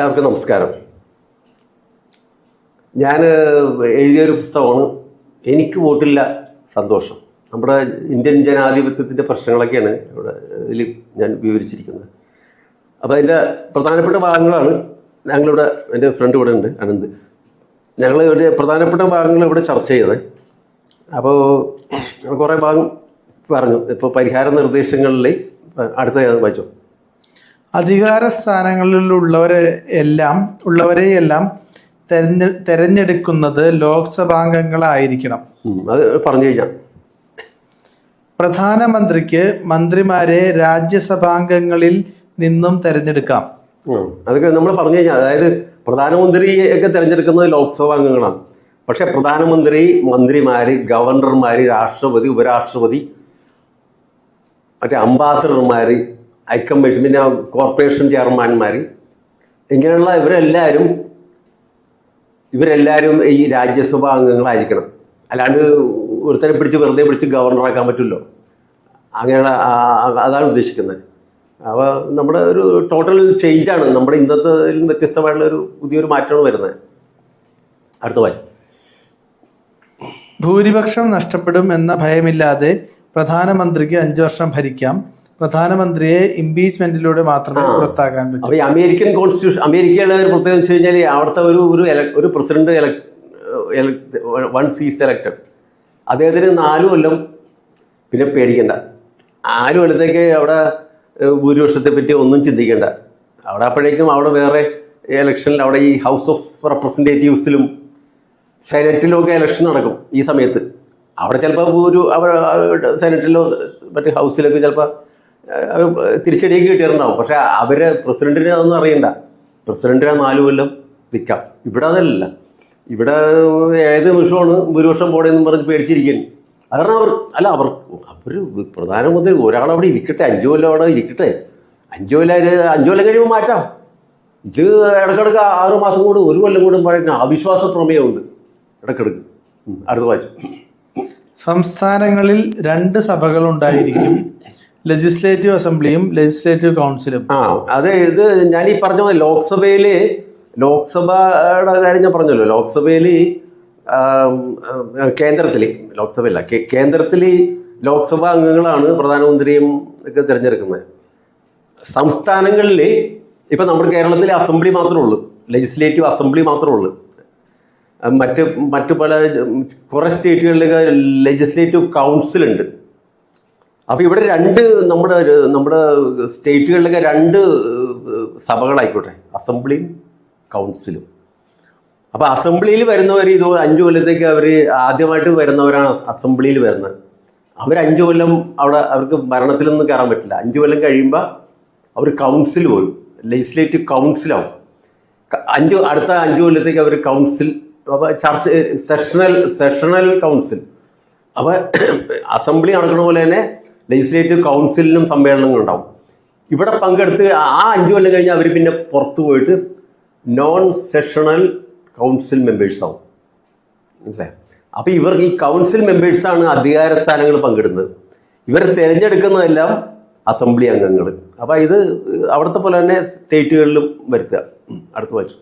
എല്ലാവർക്കും നമസ്കാരം. ഞാൻ എഴുതിയൊരു പുസ്തകമാണ് എനിക്ക് വോട്ടില്ല സന്തോഷം. നമ്മുടെ ഇന്ത്യൻ ജനാധിപത്യത്തിന്റെ പ്രശ്നങ്ങളൊക്കെയാണ് ഇവിടെ ഇതിൽ ഞാൻ വിവരിച്ചിരിക്കുന്നത്. അപ്പോൾ അതിന്റെ പ്രധാനപ്പെട്ട ഭാഗങ്ങളാണ് ഞങ്ങളിവിടെ എന്റെ ഫ്രണ്ട് ഇവിടെ ഉണ്ട് അനന്ത്. ഞങ്ങൾ ഒരു പ്രധാനപ്പെട്ട ഭാഗങ്ങൾ ഇവിടെ ചർച്ച ചെയ്തത്. അപ്പോൾ കുറേ ഭാഗം പറഞ്ഞു. ഇപ്പോൾ പരിഹാര നിർദ്ദേശങ്ങളിൽ അടുത്ത വായിച്ചോ. അധികാര സ്ഥാനങ്ങളിലുള്ളവരെ എല്ലാം ഉള്ളവരെയെല്ലാം തെരഞ്ഞെ തെരഞ്ഞെടുക്കുന്നത് ലോക്സഭാംഗങ്ങളായിരിക്കണം. അത് പറഞ്ഞു കഴിഞ്ഞാൽ പ്രധാനമന്ത്രിക്ക് മന്ത്രിമാരെ രാജ്യസഭാംഗങ്ങളിൽ നിന്നും തെരഞ്ഞെടുക്കാം. അതൊക്കെ നമ്മൾ പറഞ്ഞു കഴിഞ്ഞാൽ അതായത് പ്രധാനമന്ത്രിയൊക്കെ തെരഞ്ഞെടുക്കുന്നത് ലോക്സഭാ അംഗങ്ങളാണ് പക്ഷെ പ്രധാനമന്ത്രി മന്ത്രിമാര് ഗവർണർമാര് രാഷ്ട്രപതി ഉപരാഷ്ട്രപതി മറ്റേ അംബാസഡർമാർ ഹൈക്കമ്മീഷൻ പിന്നെ കോർപ്പറേഷൻ ചെയർമാൻമാർ ഇങ്ങനെയുള്ള ഇവരെല്ലാവരും ഇവരെല്ലാവരും ഈ രാജ്യസഭാ അംഗങ്ങളായിരിക്കണം. അല്ലാണ്ട് ഒരുത്തനെ പിടിച്ച് വെറുതെ പിടിച്ച് ഗവർണറാക്കാൻ പറ്റുമല്ലോ അങ്ങനെയുള്ള അതാണ് ഉദ്ദേശിക്കുന്നത്. അപ്പോൾ നമ്മുടെ ഒരു ടോട്ടൽ ചേഞ്ചാണ് നമ്മുടെ ഇന്നത്തെ വ്യത്യസ്തമായിട്ടുള്ള ഒരു പുതിയൊരു മാറ്റമാണ് വരുന്നത്. അടുത്ത വായി ഭൂരിപക്ഷം നഷ്ടപ്പെടും എന്ന ഭയമില്ലാതെ പ്രധാനമന്ത്രിക്ക് അഞ്ചു വർഷം ഭരിക്കാം. പ്രധാനമന്ത്രിയെ ഇംപീച്ച്മെന്റിലൂടെ മാത്രമേ പുറത്താക്കാൻ പറ്റൂ. ഈ അമേരിക്കൻ കോൺസ്റ്റിറ്റ്യൂഷൻ അമേരിക്കയിലെ ഒരു പ്രത്യേകത വെച്ച് കഴിഞ്ഞാൽ അവിടുത്തെ ഒരു ഒരു ഒരു പ്രസിഡന്റ് വൺ സീ എലക്റ്റഡ് അദ്ദേഹത്തിന് നാലു കൊല്ലം പിന്നെ പേടിക്കണ്ട. നാല് കൊല്ലത്തേക്ക് അവിടെ ഭൂരിപക്ഷത്തെ പറ്റി ഒന്നും ചിന്തിക്കേണ്ട. അവിടെ അപ്പോഴേക്കും അവിടെ വേറെ ഇലക്ഷനിൽ അവിടെ ഈ ഹൗസ് ഓഫ് റെപ്രസെന്റേറ്റീവ്സിലും സെനറ്റിലും ഒക്കെ ഇലക്ഷൻ നടക്കും ഈ സമയത്ത്. അവിടെ ചിലപ്പോൾ ഒരു അവിടെ സെനറ്റിലോ മറ്റേ ഹൗസിലൊക്കെ ചിലപ്പോൾ തിരിച്ചടിയൊക്കെ കിട്ടിയിട്ടുണ്ടാവും. പക്ഷെ അവരെ പ്രസിഡന്റിനെ അതൊന്നും അറിയണ്ട. പ്രസിഡന്റിനെ നാല് കൊല്ലം നിൽക്കാം ഇവിടെ അതല്ല. ഇവിടെ ഏത് നിമിഷമാണ് ഭൂരിപക്ഷം പോണെന്ന് പറഞ്ഞ് പേടിച്ചിരിക്കുന്നു. അതാണ് അവർ അല്ല അവർ അവർ പ്രധാനമന്ത്രി ഒരാളവിടെ ഇരിക്കട്ടെ അഞ്ചു കൊല്ലം അവിടെ ഇരിക്കട്ടെ. അഞ്ചു കൊല്ലം അഞ്ചു കൊല്ലം കഴിയുമ്പോൾ മാറ്റാം. ഇത് ഇടക്കിടക്ക് ആറ് മാസം കൂടെ ഒരു കൊല്ലം കൂടും പറയുന്ന അവിശ്വാസ പ്രമേയമുണ്ട്. ഇടക്കിടക്ക്. അടുത്ത വായിച്ചു. സംസ്ഥാനങ്ങളിൽ രണ്ട് സഭകൾ ഉണ്ടായിരിക്കും. ലെജിസ്ലേറ്റീവ് അസംബ്ലിയും ലെജിസ്ലേറ്റീവ് കൗൺസിലും ആ അത് ഇത് ഞാൻ ഈ പറഞ്ഞ പോലെ ലോക്സഭയിൽ ലോക്സഭയുടെ കാര്യം ഞാൻ പറഞ്ഞല്ലോ. ലോക്സഭയിൽ കേന്ദ്രത്തിൽ ലോക്സഭയില്ല കേന്ദ്രത്തിൽ ലോക്സഭാ അംഗങ്ങളാണ് പ്രധാനമന്ത്രിയും ഒക്കെ തിരഞ്ഞെടുക്കുന്നത്. സംസ്ഥാനങ്ങളിൽ ഇപ്പം നമ്മുടെ കേരളത്തിൽ അസംബ്ലി മാത്രമേ ഉള്ളൂ. ലെജിസ്ലേറ്റീവ് അസംബ്ലി മാത്രമേ ഉള്ളൂ. മറ്റ് മറ്റു പല കുറേ സ്റ്റേറ്റുകളിലൊക്കെ ലെജിസ്ലേറ്റീവ് കൗൺസിൽ ഉണ്ട്. അപ്പോൾ ഇവിടെ രണ്ട് നമ്മുടെ നമ്മുടെ സ്റ്റേറ്റുകളിലൊക്കെ രണ്ട് സഭകളായിക്കോട്ടെ. അസംബ്ലിയും കൗൺസിലും. അപ്പോൾ അസംബ്ലിയിൽ വരുന്നവർ ഇത് അഞ്ചു കൊല്ലത്തേക്ക് അവർ ആദ്യമായിട്ട് വരുന്നവരാണ് അസംബ്ലിയിൽ വരുന്നത്. അവർ അഞ്ചു കൊല്ലം അവിടെ അവർക്ക് ഭരണത്തിലൊന്നും കയറാൻ പറ്റില്ല. അഞ്ചു കൊല്ലം കഴിയുമ്പോൾ അവർ കൗൺസിൽ പോലും ലെജിസ്ലേറ്റീവ് കൗൺസിലാവും. അഞ്ച് അടുത്ത അഞ്ച് കൊല്ലത്തേക്ക് അവർ കൗൺസിൽ അപ്പോൾ ചർച്ച സെഷണൽ സെഷണൽ കൗൺസിൽ. അപ്പോൾ അസംബ്ലി നടക്കുന്ന പോലെ തന്നെ ലെജിസ്ലേറ്റീവ് കൗൺസിലിനും സമ്മേളനങ്ങൾ ഉണ്ടാവും ഇവിടെ പങ്കെടുത്ത് ആ അഞ്ചു കൊല്ലം കഴിഞ്ഞ് അവർ പിന്നെ പുറത്തു പോയിട്ട് നോൺ സെഷണൽ കൗൺസിൽ മെമ്പേഴ്സ് ആവും. മനസ്സിലായോ? അപ്പോൾ ഇവർക്ക് ഈ കൗൺസിൽ മെമ്പേഴ്സാണ് അധികാര സ്ഥാനങ്ങൾ പങ്കിടുന്നത്. ഇവർ തിരഞ്ഞെടുക്കുന്നതെല്ലാം അസംബ്ലി അംഗങ്ങൾ. അപ്പോൾ ഇത് അവിടുത്തെ പോലെ തന്നെ സ്റ്റേറ്റുകളിലും വരുത്തുക. അടുത്ത വായിച്ചു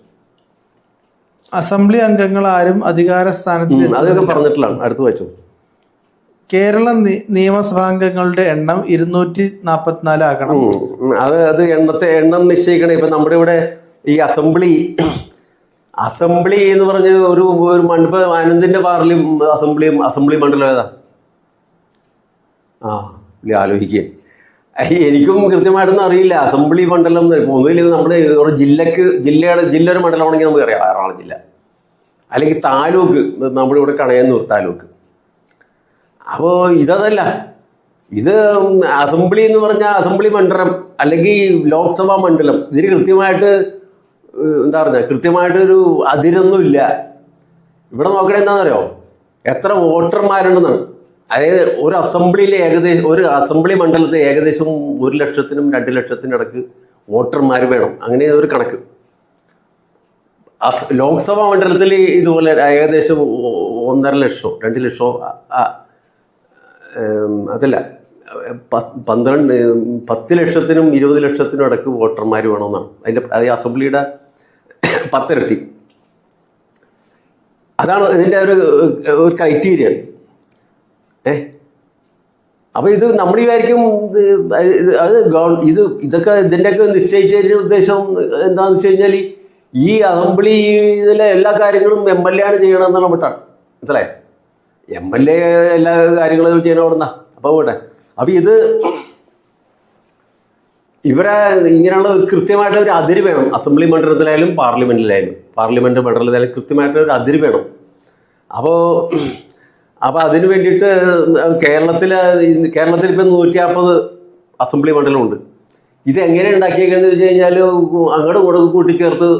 അസംബ്ലി അംഗങ്ങൾ ആരും അധികാര സ്ഥാനത്ത് അതൊക്കെ പറഞ്ഞിട്ടുള്ളതാണ്. അടുത്ത് വായിച്ചു കേരള നിയമസഭാംഗങ്ങളുടെ എണ്ണം ഇരുന്നൂറ്റി നാൽപ്പത്തിനാല് ആകണം അത് അത് എണ്ണത്തെ എണ്ണം നിശ്ചയിക്കണം. ഇപ്പം നമ്മുടെ ഇവിടെ ഈ അസംബ്ലി അസംബ്ലി എന്ന് പറഞ്ഞ ഒരു ഒരു മണ്ഡപ ആനന്ദിന്റെ പാർലിയും അസംബ്ലിയും അസംബ്ലി മണ്ഡലം ഏതാ? ആ പുള്ളി ആലോചിക്കുക എനിക്കും കൃത്യമായിട്ടൊന്നും അറിയില്ല. അസംബ്ലി മണ്ഡലം ഒന്നുമില്ല. നമ്മുടെ ഒരു ജില്ലക്ക് ജില്ലയുടെ ജില്ല ഒരു മണ്ഡലമാണെങ്കിൽ നമുക്ക് അറിയാം. എറണാകുളം ജില്ല. അല്ലെങ്കിൽ താലൂക്ക് നമ്മുടെ ഇവിടെ കണയന്നൂർ താലൂക്ക്. അപ്പോൾ ഇതല്ല ഇത് അസംബ്ലി എന്ന് പറഞ്ഞാൽ അസംബ്ലി മണ്ഡലം അല്ലെങ്കിൽ ലോക്സഭാ മണ്ഡലം. ഇതിന് കൃത്യമായിട്ട് എന്താ പറയുക കൃത്യമായിട്ട് ഒരു അതിരൊന്നുമില്ല. ഇവിടെ നോക്കണേ എന്താണെന്നറിയോ? എത്ര വോട്ടർമാരുണ്ടെന്നാണ്. അതായത് ഒരു അസംബ്ലിയിൽ ഏകദേശം ഒരു അസംബ്ലി മണ്ഡലത്തെ ഏകദേശം ഒരു ലക്ഷത്തിനും രണ്ട് ലക്ഷത്തിനും ഇടയ്ക്ക് വോട്ടർമാർ വേണം. അങ്ങനെ ഒരു കണക്ക്. ലോക്സഭാ മണ്ഡലത്തിൽ ഇതുപോലെ ഏകദേശം ഒന്നര ലക്ഷോ രണ്ട് ഏം, അതല്ല പന്ത്രണ്ട് പത്ത് ലക്ഷത്തിനും ഇരുപത് ലക്ഷത്തിനും ഇടയ്ക്ക് വോട്ടർമാർ വേണമെന്നാണ്. അതിന്റെ അത് അസംബ്ലിയുടെ പത്തിരട്ടി. അതാണ് ഇതിന്റെ ഒരു ഒരു ക്രൈറ്റീരിയ ഏ? അപ്പോൾ ഇത് നമ്മൾ വിചാരിക്കും ഇത് ഗവൺ- ഇത് ഇതൊക്കെ ഇതിന്റെയൊക്കെ നിശ്ചയിച്ചതിന്റെ ഉദ്ദേശം എന്താണെന്ന് വെച്ച് കഴിഞ്ഞാൽ ഈ അസംബ്ലിയിലെ എല്ലാ കാര്യങ്ങളും എം എൽ എ ആണ് ചെയ്യണമെന്നാണ് വിട്ടാണ് മനസ്സിലായി? എം എൽ എ എല്ലാ കാര്യങ്ങളും ചെയ്യണം അവിടുന്ന. അപ്പോൾ പോട്ടെ. അപ്പോൾ ഇത് ഇവരെ ഇങ്ങനെയുള്ള കൃത്യമായിട്ട് ഒരു അതിര് വേണം. അസംബ്ലി മണ്ഡലത്തിലായാലും പാർലമെന്റിലായാലും. പാർലമെന്റ് മണ്ഡലത്തിലായാലും കൃത്യമായിട്ട് ഒരു അതിര് വേണം. അപ്പോൾ അപ്പോൾ അതിനു വേണ്ടിയിട്ട് കേരളത്തിൽ കേരളത്തിൽ ഇപ്പം നൂറ്റി നാൽപ്പത് അസംബ്ലി മണ്ഡലമുണ്ട്. ഇത് എങ്ങനെ ഉണ്ടാക്കിയേക്കെന്ന് വെച്ച് കഴിഞ്ഞാൽ അങ്ങോട്ടും ഇങ്ങോട്ടും കൂട്ടിച്ചേർത്ത്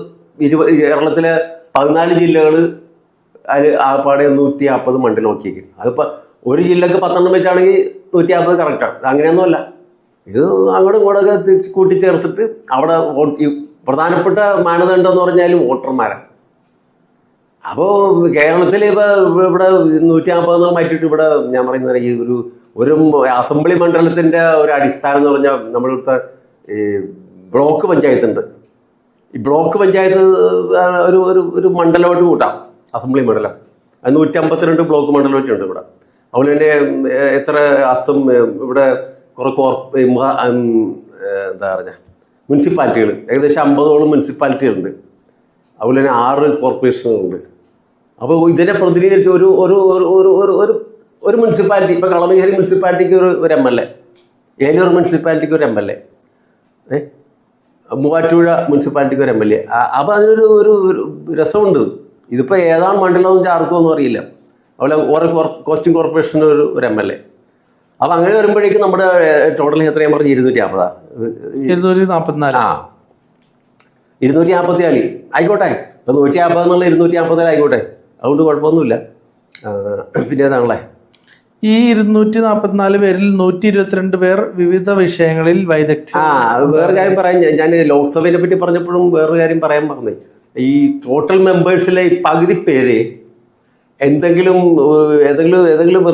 ഇരുപത് കേരളത്തിലെ പതിനാല് ജില്ലകൾ അതിൽ ആകപ്പാടെ നൂറ്റി നാൽപ്പത് മണ്ഡലം നോക്കിയേക്കും. അതിപ്പോൾ ഒരു ജില്ലക്ക് പത്തെണ്ണം വെച്ചാണെങ്കിൽ നൂറ്റി നാൽപ്പത് കറക്റ്റാണ് അങ്ങനെയൊന്നുമല്ല. ഇത് അങ്ങോട്ടും ഇങ്ങോട്ടൊക്കെ കൂട്ടിച്ചേർത്തിട്ട് അവിടെ വോട്ട് പ്രധാനപ്പെട്ട മാനദണ്ഡം എന്ന് പറഞ്ഞാൽ വോട്ടർമാരാണ്. അപ്പോൾ കേരളത്തിൽ ഇപ്പോൾ ഇവിടെ നൂറ്റി നാൽപ്പതെന്ന് മാറ്റിയിട്ട് ഇവിടെ ഞാൻ പറയുന്നത് ഈ ഒരു ഒരു അസംബ്ലി മണ്ഡലത്തിന്റെ ഒരു അടിസ്ഥാനം എന്ന് പറഞ്ഞാൽ നമ്മുടെ ഇവിടുത്തെ ഈ ബ്ലോക്ക് പഞ്ചായത്തുണ്ട്. ഈ ബ്ലോക്ക് പഞ്ചായത്ത് ഒരു ഒരു ഒരു മണ്ഡലമായിട്ട് കൂട്ടാം. അസംബ്ലി മണ്ഡലം. അത് നൂറ്റി അമ്പത്തിരണ്ട് ബ്ലോക്ക് മണ്ഡലമായിട്ട് ഉണ്ട് ഇവിടെ. അതുപോലെ തന്നെ എത്ര അസം ഇവിടെ കുറെ കോർപ്പ് എന്താ പറഞ്ഞ മുനിസിപ്പാലിറ്റികൾ ഏകദേശം അമ്പതോളം മുനിസിപ്പാലിറ്റികളുണ്ട്. അതുപോലെ തന്നെ ആറ് കോർപ്പറേഷനുകളുണ്ട്. അപ്പോൾ ഇതിനെ പ്രതിനിധീകരിച്ച് ഒരു ഒരു ഒരു ഒരു ഒരു ഒരു മുനിസിപ്പാലിറ്റി ഇപ്പോൾ കളമശ്ശേരി മുനിസിപ്പാലിറ്റിക്ക് ഒരു ഒരു എം എൽ എ. ഏലൂർ മുനിസിപ്പാലിറ്റിക്ക് ഒരു എം എൽ എ. മൂവാറ്റുപുഴ മുനിസിപ്പാലിറ്റിക്ക് ഒരു എം എൽ എ. അപ്പോൾ അതിനൊരു ഒരു രസമുണ്ട്. ഇതിപ്പോൾ ഏതാണ് മണ്ഡലം എന്ന് ആർക്കും ഒന്നും അറിയില്ല. അതുപോലെ ഓരോ കോസ്റ്റിംഗ് കോർപ്പറേഷന്റെ ഒരു ഒരു എം എൽ എ. അപ്പം അങ്ങനെ വരുമ്പോഴേക്കും നമ്മുടെ ടോട്ടൽ എത്രയും പറഞ്ഞ്? ഇരുന്നൂറ്റി അമ്പതാ ഇരുന്നൂറ്റി നാൽപ്പത്തിനാല് ആ. ഇരുന്നൂറ്റി നാൽപ്പത്തി നാല് ആയിക്കോട്ടെ. ഇപ്പം നൂറ്റി നാൽപ്പത് എന്നുള്ള ഇരുന്നൂറ്റി നാൽപ്പത്തി ആയിക്കോട്ടെ. അതുകൊണ്ട് കുഴപ്പമൊന്നുമില്ല. പിന്നെ ഏതാണല്ലേ ഈ ഇരുന്നൂറ്റി നാൽപ്പത്തിനാല് പേരിൽ നൂറ്റി ഇരുപത്തിരണ്ട് പേർ വിവിധ വിഷയങ്ങളിൽ വൈദഗ്ധ്യം ആ വേറെ കാര്യം പറയാൻ ഞാൻ- ഞാൻ ലോക്സഭയെ പറ്റി പറഞ്ഞപ്പോഴും വേറൊരു കാര്യം പറയാൻ പറഞ്ഞു ഈ ടോട്ടൽ മെമ്പേഴ്സിലെ പകുതി പേര് എന്തെങ്കിലും ഏതെങ്കിലും ഏതെങ്കിലും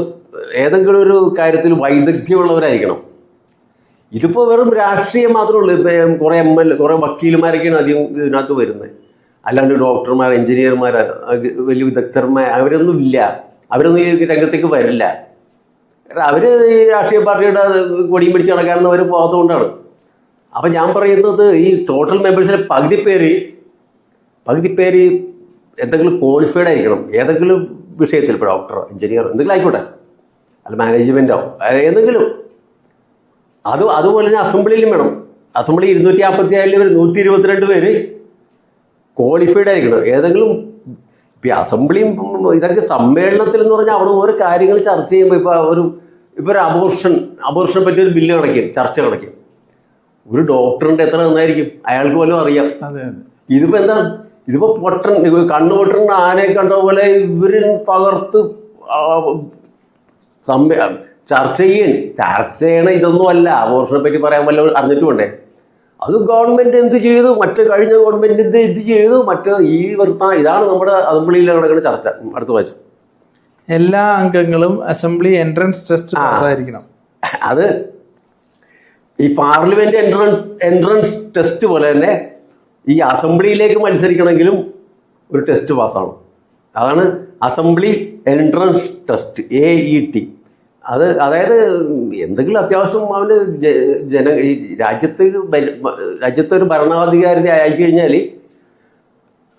ഏതെങ്കിലും ഒരു കാര്യത്തിൽ വൈദഗ്ധ്യമുള്ളവരായിരിക്കണം. ഇതിപ്പോൾ വെറും രാഷ്ട്രീയം മാത്രമേ ഉള്ളൂ. ഇപ്പം കുറേ എം എൽ കുറേ വക്കീലുമാരൊക്കെയാണ് അധികം ഇതിനകത്ത് വരുന്നത്. അല്ലാണ്ട് ഡോക്ടർമാർ എഞ്ചിനീയർമാർ വലിയ വിദഗ്ധർമാർ അവരൊന്നും ഇല്ല. അവരൊന്നും ഈ രംഗത്തേക്ക് വരില്ല. അവർ ഈ രാഷ്ട്രീയ പാർട്ടിയുടെ കൊടിയും പിടിച്ച് നടക്കാണെന്ന് അവർ പോകാത്തതുകൊണ്ടാണ്. അപ്പം ഞാൻ പറയുന്നത് ഈ ടോട്ടൽ മെമ്പേഴ്സിലെ പകുതി പേര് പകുതി പേര് എന്തെങ്കിലും ക്വാളിഫൈഡ് ആയിരിക്കണം. ഏതെങ്കിലും വിഷയത്തിൽ ഇപ്പോൾ ഡോക്ടറോ എഞ്ചിനീയറോ എന്തെങ്കിലും ആയിക്കോട്ടെ. അല്ല മാനേജ്മെന്റോ ഏതെങ്കിലും. അത് അതുപോലെ തന്നെ അസംബ്ലിയിലും വേണം. അസംബ്ലി ഇരുന്നൂറ്റി നാൽപ്പത്തി ഏഴിൽ ഒരു നൂറ്റി ഇരുപത്തിരണ്ട് പേര് ക്വാളിഫൈഡ് ആയിരിക്കണം. ഏതെങ്കിലും ഇപ്പം ഈ അസംബ്ലിയും ഇതൊക്കെ സമ്മേളനത്തിൽ എന്ന് പറഞ്ഞാൽ അവിടെ ഓരോ കാര്യങ്ങൾ ചർച്ച ചെയ്യുമ്പോൾ ഇപ്പോൾ ഒരു ഇപ്പോൾ ഒരു അബോർഷൻ അബോർഷനെ പറ്റി ഒരു ബില്ല് കണക്കും ചർച്ച കണക്കും ഒരു ഡോക്ടറിന്റെ എത്ര നന്നായിരിക്കും? അയാൾക്ക് പോലും അറിയാം. ഇതിപ്പോൾ എന്താ ഇതിപ്പോ പൊട്ടൻ കണ്ണു പൊട്ടൻ ആനയെ കണ്ട പോലെ ഇവർ പകർത്ത് ചർച്ച ചെയ്യൻ ചർച്ച ചെയ്യണ ഇതൊന്നും അല്ല. അബോർഷനെ പറ്റി പറയാൻ വല്ല അറിഞ്ഞിട്ട് വേണ്ടേ? അത് ഗവൺമെന്റ് എന്ത് ചെയ്തു? മറ്റേ കഴിഞ്ഞ ഗവൺമെന്റ് എന്ത് എന്ത് ചെയ്തു. മറ്റേ ഈ വൃത്ത ഇതാണ് നമ്മുടെ അസംബ്ലിയിൽ നടക്കുന്ന ചർച്ച. അടുത്ത വായിച്ചു എല്ലാ അംഗങ്ങളും അസംബ്ലി എൻട്രൻസ് ടെസ്റ്റ് പാസ്സായിരിക്കണം. അത് ഈ പാർലമെന്റ് എൻട്രൻസ് എൻട്രൻസ് ടെസ്റ്റ് പോലെ തന്നെ ഈ അസംബ്ലിയിലേക്ക് മത്സരിക്കണമെങ്കിലും ഒരു ടെസ്റ്റ് പാസ്സാണ്. അതാണ് assembly entrance test A E T അത് അതായത് എന്തെങ്കിലും അത്യാവശ്യം അവന് ജന ഈ രാജ്യത്ത് രാജ്യത്തെ ഒരു ഭരണാധികാരി ആയിക്കഴിഞ്ഞാൽ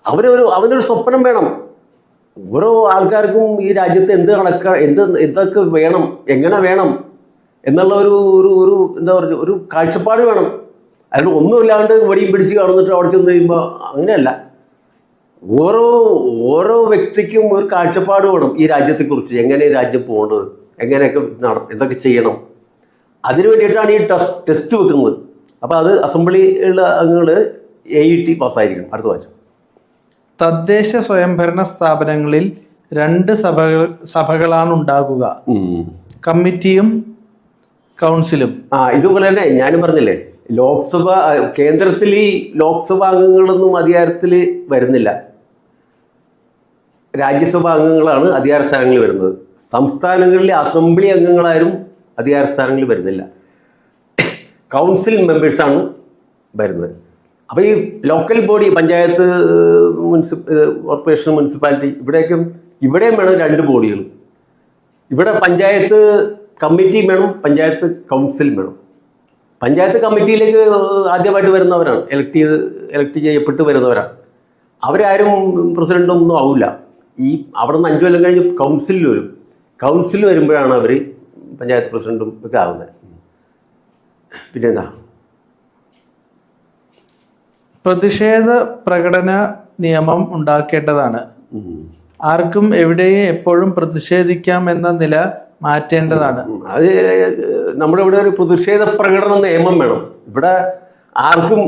അവരൊരു അവനൊരു സ്വപ്നം വേണം. ഓരോ ആൾക്കാർക്കും ഈ രാജ്യത്ത് എന്ത് നടക്ക എന്ത് എന്തൊക്കെ വേണം എങ്ങനെ വേണം എന്നുള്ള ഒരു ഒരു ഒരു എന്താ പറയുക ഒരു കാഴ്ചപ്പാട് വേണം. അതിന് ഒന്നുമില്ലാണ്ട് വടിയും പിടിച്ച് കാണുന്നിട്ട് അവിടെ ചെന്ന് കഴിയുമ്പോൾ അങ്ങനെയല്ല. ഓരോ ഓരോ വ്യക്തിക്കും ഒരു കാഴ്ചപ്പാട് വേണം ഈ രാജ്യത്തെക്കുറിച്ച്. എങ്ങനെ ഈ രാജ്യം പോകേണ്ടത് എങ്ങനെയൊക്കെ നട എന്തൊക്കെ ചെയ്യണം? അതിനു വേണ്ടിയിട്ടാണ് ഈ ടെസ്റ്റ് ടെസ്റ്റ് വെക്കുന്നത്. അപ്പോൾ അത് അസംബ്ലിയുള്ള അംഗങ്ങൾ എ ഇ ടി പാസ്സായിരിക്കണം. അടുത്ത വായിച്ചു തദ്ദേശ സ്വയംഭരണ സ്ഥാപനങ്ങളിൽ രണ്ട് സഭകൾ സഭകളാണ് ഉണ്ടാകുക. കമ്മിറ്റിയും കൗൺസിലും. ആ ഇതുപോലെ തന്നെ ഞാനും പറഞ്ഞില്ലേ ലോക്സഭ കേന്ദ്രത്തിൽ ഈ ലോക്സഭാ അംഗങ്ങളൊന്നും അധികാരത്തിൽ വരുന്നില്ല. രാജ്യസഭാ അംഗങ്ങളാണ് അധികാര സ്ഥാനങ്ങളിൽ വരുന്നത്. സംസ്ഥാനങ്ങളിലെ അസംബ്ലി അംഗങ്ങളാരും അധികാര സ്ഥാനങ്ങളിൽ വരുന്നില്ല. കൗൺസിൽ മെമ്പേഴ്സാണ് വരുന്നത്. അപ്പോൾ ഈ local body panchayat municipal corporation municipality ഇവിടേക്കും ഇവിടെയും വേണം രണ്ട് ബോഡികൾ ഇവിടെ പഞ്ചായത്ത് കമ്മിറ്റി വേണം പഞ്ചായത്ത് കൗൺസിൽ വേണം. പഞ്ചായത്ത് കമ്മിറ്റിയിലേക്ക് ആദ്യമായിട്ട് വരുന്നവരാണ്. എലക്ട് ചെയ്ത് എലക്ട് ചെയ്യപ്പെട്ട് വരുന്നവരാണ്. അവരാരും പ്രസിഡന്റും ഒന്നും ആവില്ല ഈ അവിടെ നിന്ന് അഞ്ചു കൊല്ലം കഴിഞ്ഞ് കൗൺസിലിൽ വരും. കൗൺസിൽ വരുമ്പോഴാണ് അവർ പഞ്ചായത്ത് പ്രസിഡന്റും ഒക്കെ ആവുന്നത്. പിന്നെന്താ? പ്രതിഷേധ പ്രകടന നിയമം ഉണ്ടാക്കേണ്ടതാണ്. ആർക്കും എവിടെയും എപ്പോഴും പ്രതിഷേധിക്കാം എന്ന നില മാറ്റേണ്ടതാണ്. അത് നമ്മുടെ ഇവിടെ ഒരു പ്രതിഷേധ പ്രകടന നിയമം വേണം. ഇവിടെ ആർക്കും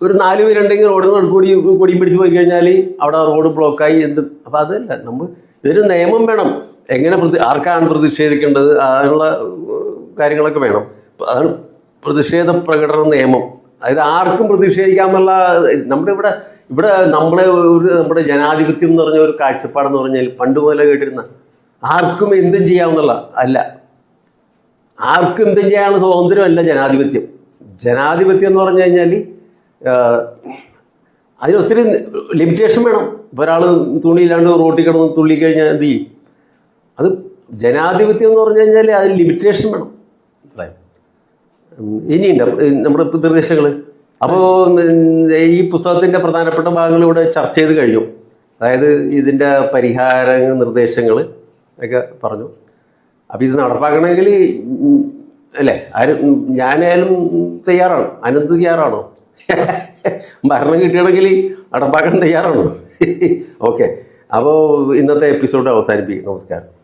ഒരു നാല് പേരുണ്ടെങ്കിൽ റോഡിൽ നിന്ന് കൂടി കൊടിയും പിടിച്ച് പോയി കഴിഞ്ഞാൽ അവിടെ റോഡ് ബ്ലോക്കായി എന്ത്. അപ്പം അതല്ല നമ്മൾ ഇതൊരു നിയമം വേണം. എങ്ങനെ പ്രതി ആർക്കാണ് പ്രതിഷേധിക്കേണ്ടത്? അതിനുള്ള കാര്യങ്ങളൊക്കെ വേണം. അതാണ് പ്രതിഷേധ പ്രകടന നിയമം അതായത് ആർക്കും പ്രതിഷേധിക്കാമെന്നുള്ള നമ്മുടെ ഇവിടെ ഇവിടെ നമ്മളെ ഒരു നമ്മുടെ ജനാധിപത്യം എന്ന് പറഞ്ഞ ഒരു കാഴ്ചപ്പാടെന്ന് പറഞ്ഞാൽ പണ്ട് മുതലേ കേട്ടിരുന്ന ആർക്കും എന്തും ചെയ്യാമെന്നുള്ള അല്ല. ആർക്കും എന്തും ചെയ്യാനുള്ള സ്വാതന്ത്ര്യമല്ല ജനാധിപത്യം. ജനാധിപത്യം എന്ന് പറഞ്ഞു കഴിഞ്ഞാൽ അതിന് ഒത്തിരി ലിമിറ്റേഷൻ വേണം. ഇപ്പോൾ ഒരാൾ തുണിയില്ലാണ്ട് റോട്ടിൽ കിടന്ന് തുള്ളി കഴിഞ്ഞാൽ എന്ത് ചെയ്യും? അത് ജനാധിപത്യം എന്ന് പറഞ്ഞു കഴിഞ്ഞാൽ അതിന് ലിമിറ്റേഷൻ വേണം. ഇനിയുണ്ട്. നമ്മുടെ നിർദ്ദേശങ്ങൾ അപ്പോൾ ഈ പുസ്തകത്തിന്റെ പ്രധാനപ്പെട്ട ഭാഗങ്ങൾ ഇവിടെ ചർച്ച ചെയ്ത് കഴിഞ്ഞു. അതായത് ഇതിന്റെ പരിഹാര നിർദ്ദേശങ്ങൾ ഒക്കെ പറഞ്ഞു. അപ്പം ഇത് നടപ്പാക്കണമെങ്കിൽ അല്ലേ? ആരും ഞാനായാലും തയ്യാറാണ്. അനന്ത് തയ്യാറാണോ? ഭരണം കിട്ടുകയാണെങ്കിൽ നടപ്പാക്കാൻ തയ്യാറാണോ? ഓക്കെ അപ്പോൾ ഇന്നത്തെ എപ്പിസോഡ് അവസാനിപ്പിക്കും. നമസ്കാരം.